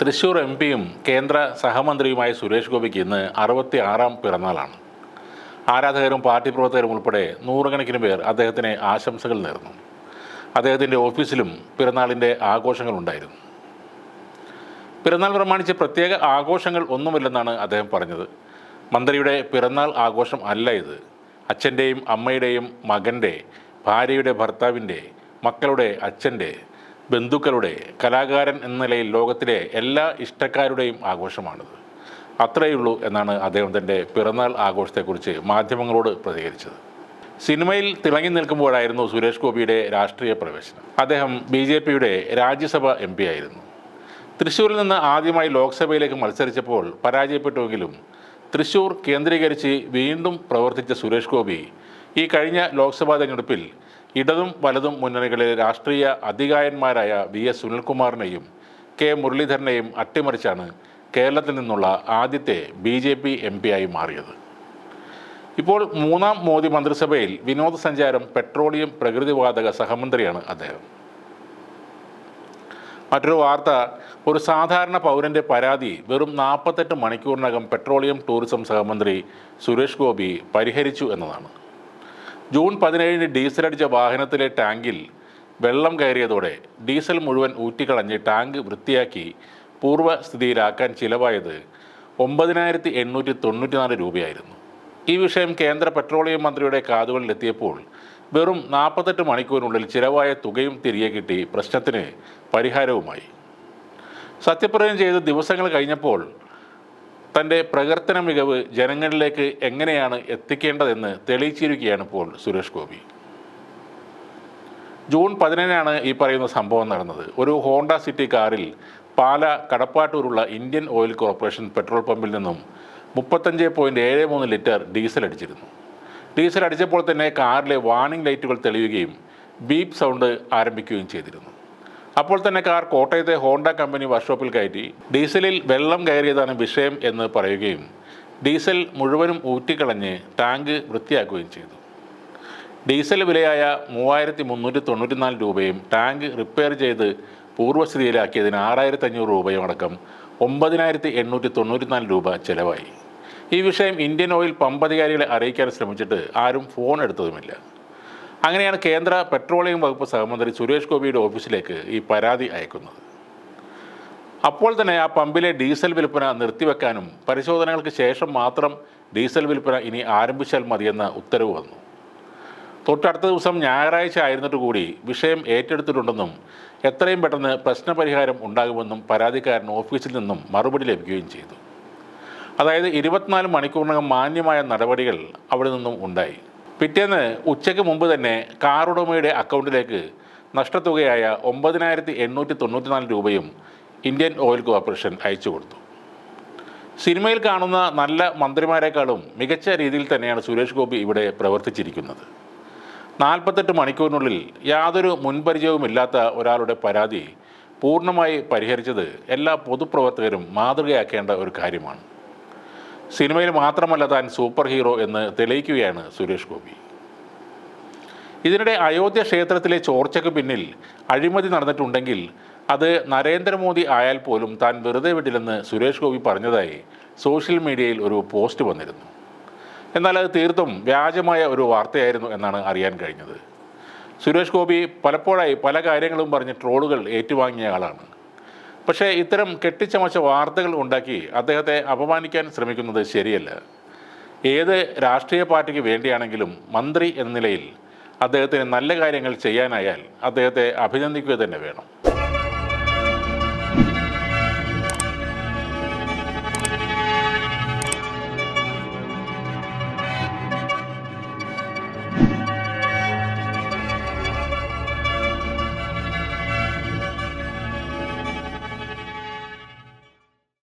Thrissur M പിയും കേന്ദ്ര സഹമന്ത്രിയുമായ സുരേഷ് ഗോപിക്ക് ഇന്ന് അറുപത്തി ആറാം പിറന്നാളാണ്. ആരാധകരും പാർട്ടി പ്രവർത്തകരും ഉൾപ്പെടെ നൂറുകണക്കിന് പേർ അദ്ദേഹത്തിന് ആശംസകൾ നേർന്നു. അദ്ദേഹത്തിന്റെ ഓഫീസിലും പിറന്നാളിന്റെ ആഘോഷങ്ങളുണ്ടായിരുന്നു പിറന്നാൾ പ്രമാണിച്ച് പ്രത്യേക ആഘോഷങ്ങൾ ഒന്നുമില്ലെന്നാണ് അദ്ദേഹം പറഞ്ഞത്. മന്ത്രിയുടെ പിറന്നാൾ ആഘോഷം അല്ല ഇത്. അച്ഛന്റെയും അമ്മയുടെയും മകന്റെ ഭാര്യയുടെ ഭർത്താവിന്റെ മക്കളുടെ അച്ഛന്റെ ബന്ധുക്കളുടെ കലാകാരൻ എന്ന നിലയിൽ ലോകത്തിലെ എല്ലാ ഇഷ്ടക്കാരുടെയും ആഘോഷമാണിത്. അത്രയുള്ളൂ എന്നാണ് അദ്ദേഹം തന്റെ പിറന്നാൾ ആഘോഷത്തെക്കുറിച്ച് മാധ്യമങ്ങളോട് പ്രതികരിച്ചത്. സിനിമയിൽ തിളങ്ങി നിൽക്കുമ്പോഴായിരുന്നു സുരേഷ് ഗോപിയുടെ രാഷ്ട്രീയ പ്രവേശനം. അദ്ദേഹം ബി ജെ പിയുടെ രാജ്യസഭ എം പി ആയിരുന്നു. തൃശ്ശൂരിൽ നിന്ന് ആദ്യമായി ലോക്സഭയിലേക്ക് മത്സരിച്ചപ്പോൾ പരാജയപ്പെട്ടുവെങ്കിലും തൃശ്ശൂർ കേന്ദ്രീകരിച്ച് വീണ്ടും പ്രവർത്തിച്ച സുരേഷ് ഗോപി ഈ കഴിഞ്ഞ ലോക്സഭാ തെരഞ്ഞെടുപ്പിൽ ഇടതും വലതും മുന്നണികളിലെ രാഷ്ട്രീയ അധികായന്മാരായ വി എസ് സുനിൽകുമാറിനെയും കെ മുരളീധരനെയും അട്ടിമറിച്ചാണ് കേരളത്തിൽ നിന്നുള്ള ആദ്യത്തെ B J P M P ആയി മാറിയത്. ഇപ്പോൾ മൂന്നാം മോദി മന്ത്രിസഭയിൽ വിനോദസഞ്ചാരം പെട്രോളിയം പ്രകൃതിവാതക സഹമന്ത്രിയാണ് അദ്ദേഹം. മറ്റൊരു വാർത്ത ഒരു സാധാരണ പൗരന്റെ പരാതി വെറും നാൽപ്പത്തെട്ട് മണിക്കൂറിനകം പെട്രോളിയം ടൂറിസം സഹമന്ത്രി സുരേഷ് ഗോപി പരിഹരിച്ചു എന്നതാണ്. ജൂൺ പതിനേഴിന് ഡീസൽ അടിച്ച വാഹനത്തിലെ ടാങ്കിൽ വെള്ളം കയറിയതോടെ ഡീസൽ മുഴുവൻ ഊറ്റിക്കളഞ്ഞ് ടാങ്ക് വൃത്തിയാക്കി പൂർവസ്ഥിതിയിലാക്കാൻ ചിലവായത് ഒമ്പതിനായിരത്തി എണ്ണൂറ്റി തൊണ്ണൂറ്റിനാല് രൂപയായിരുന്നു. ഈ വിഷയം കേന്ദ്ര പെട്രോളിയം മന്ത്രിയുടെ കാതുകളിലെത്തിയപ്പോൾ വെറും നാൽപ്പത്തെട്ട് മണിക്കൂറിനുള്ളിൽ ചിലവായ തുകയും തിരികെ കിട്ടി പ്രശ്നത്തിന് പരിഹാരവുമായി. സത്യപ്രതിജ്ഞ ചെയ്ത് ദിവസങ്ങൾ കഴിഞ്ഞപ്പോൾ തന്റെ പ്രകർത്തന മികവ് ജനങ്ങളിലേക്ക് എങ്ങനെയാണ് എത്തിക്കേണ്ടതെന്ന് തെളിയിച്ചിരിക്കുകയാണ് ഇപ്പോൾ സുരേഷ് ഗോപി. ജൂൺ പതിനേഴിനാണ് ഈ പറയുന്ന സംഭവം നടന്നത്. ഒരു ഹോണ്ട സിറ്റി കാറിൽ പാല കടപ്പാട്ടൂരുള്ള ഇന്ത്യൻ ഓയിൽ കോർപ്പറേഷൻ പെട്രോൾ പമ്പിൽ നിന്നും മുപ്പത്തഞ്ച് പോയിന്റ് ഏഴ് മൂന്ന് ലിറ്റർ ഡീസൽ അടിച്ചിരുന്നു. ഡീസൽ അടിച്ചപ്പോൾ തന്നെ കാറിലെ വാർണിംഗ് ലൈറ്റുകൾ തെളിയുകയും ബീപ്പ് സൗണ്ട് ആരംഭിക്കുകയും ചെയ്തിരുന്നു. അപ്പോൾ തന്നെ കാർ കോട്ടയത്തെ ഹോണ്ട കമ്പനി വർക്ക്ഷോപ്പിൽ കയറ്റി. ഡീസലിൽ വെള്ളം കയറിയതാണ് വിഷയം എന്ന് പറയുകയും ഡീസൽ മുഴുവനും ഊറ്റിക്കളഞ്ഞ് ടാങ്ക് വൃത്തിയാക്കുകയും ചെയ്തു. ഡീസൽ വിലയായ മൂവായിരത്തി മുന്നൂറ്റി തൊണ്ണൂറ്റിനാല് രൂപയും ടാങ്ക് റിപ്പയർ ചെയ്ത് പൂർവസ്ഥിതിയിലാക്കിയതിന് ആറായിരത്തി അഞ്ഞൂറ് രൂപയും അടക്കം ഒമ്പതിനായിരത്തി എണ്ണൂറ്റി തൊണ്ണൂറ്റിനാല് രൂപ ചെലവായി. ഈ വിഷയം ഇന്ത്യൻ ഓയിൽ പമ്പ് അധികാരികളെ അറിയിക്കാൻ ശ്രമിച്ചിട്ട് ആരും ഫോൺ എടുത്തതുമില്ല. അങ്ങനെയാണ് കേന്ദ്ര പെട്രോളിയം വകുപ്പ് സഹമന്ത്രി സുരേഷ് ഗോപിയുടെ ഓഫീസിലേക്ക് ഈ പരാതി അയക്കുന്നത്. അപ്പോൾ തന്നെ ആ പമ്പിലെ ഡീസൽ വിൽപ്പന നിർത്തിവെക്കാനും പരിശോധനകൾക്ക് ശേഷം മാത്രം ഡീസൽ വിൽപ്പന ഇനി ആരംഭിച്ചാൽ മതിയെന്ന ഉത്തരവ് വന്നു. തൊട്ടടുത്ത ദിവസം ഞായറാഴ്ച ആയിരുന്നിട്ട് കൂടി വിഷയം ഏറ്റെടുത്തിട്ടുണ്ടെന്നും എത്രയും പെട്ടെന്ന് പ്രശ്നപരിഹാരം ഉണ്ടാകുമെന്നും പരാതിക്കാരൻ ഓഫീസിൽ നിന്നും മറുപടി ലഭിക്കുകയും ചെയ്തു. അതായത് ഇരുപത്തിനാല് മണിക്കൂറിനകം മാന്യമായ നടപടികൾ അവിടെ നിന്നും ഉണ്ടായി. പിറ്റേന്ന് ഉച്ചയ്ക്ക് മുമ്പ് തന്നെ കാറുടമയുടെ അക്കൗണ്ടിലേക്ക് നഷ്ടത്തുകയായ ഒമ്പതിനായിരത്തി എണ്ണൂറ്റി തൊണ്ണൂറ്റിനാല് രൂപയും ഇന്ത്യൻ ഓയിൽ കോർപ്പറേഷൻ അയച്ചു കൊടുത്തു. സിനിമയിൽ കാണുന്ന നല്ല മന്ത്രിമാരെക്കാളും മികച്ച രീതിയിൽ തന്നെയാണ് സുരേഷ് ഗോപി ഇവിടെ പ്രവർത്തിച്ചിരിക്കുന്നത്. നാൽപ്പത്തെട്ട് മണിക്കൂറിനുള്ളിൽ യാതൊരു മുൻപരിചയവുമില്ലാത്ത ഒരാളുടെ പരാതി പൂർണമായി പരിഹരിച്ചത് എല്ലാ പൊതുപ്രവർത്തകരും മാതൃകയാക്കേണ്ട ഒരു കാര്യമാണ്. സിനിമയിൽ മാത്രമല്ല താൻ സൂപ്പർ ഹീറോ എന്ന് തെളിയിക്കുകയാണ് സുരേഷ് ഗോപി. ഇതിനിടെ അയോധ്യ ക്ഷേത്രത്തിലെ ചോർച്ചയ്ക്ക് പിന്നിൽ അഴിമതി നടന്നിട്ടുണ്ടെങ്കിൽ അത് നരേന്ദ്രമോദി ആയാൽ പോലും താൻ വെറുതെ വിടില്ലെന്ന് സുരേഷ് ഗോപി പറഞ്ഞതായി സോഷ്യൽ മീഡിയയിൽ ഒരു പോസ്റ്റ് വന്നിരുന്നു. എന്നാൽ അത് തീർത്തും വ്യാജമായ ഒരു വാർത്തയായിരുന്നു എന്നാണ് അറിയാൻ കഴിഞ്ഞത്. സുരേഷ് ഗോപി പലപ്പോഴായി പല കാര്യങ്ങളും പറഞ്ഞ് ട്രോളുകൾ ഏറ്റുവാങ്ങിയ ആളാണ്. പക്ഷേ ഇത്തരം കെട്ടിച്ചമച്ച വാർത്തകൾ ഉണ്ടാക്കി അദ്ദേഹത്തെ അപമാനിക്കാൻ ശ്രമിക്കുന്നത് ശരിയല്ല. ഏത് രാഷ്ട്രീയ പാർട്ടിക്ക് വേണ്ടിയാണെങ്കിലും മന്ത്രി എന്ന നിലയിൽ അദ്ദേഹത്തിന് നല്ല കാര്യങ്ങൾ ചെയ്യാനായാൽ അദ്ദേഹത്തെ അഭിനന്ദിക്കുക തന്നെ വേണം.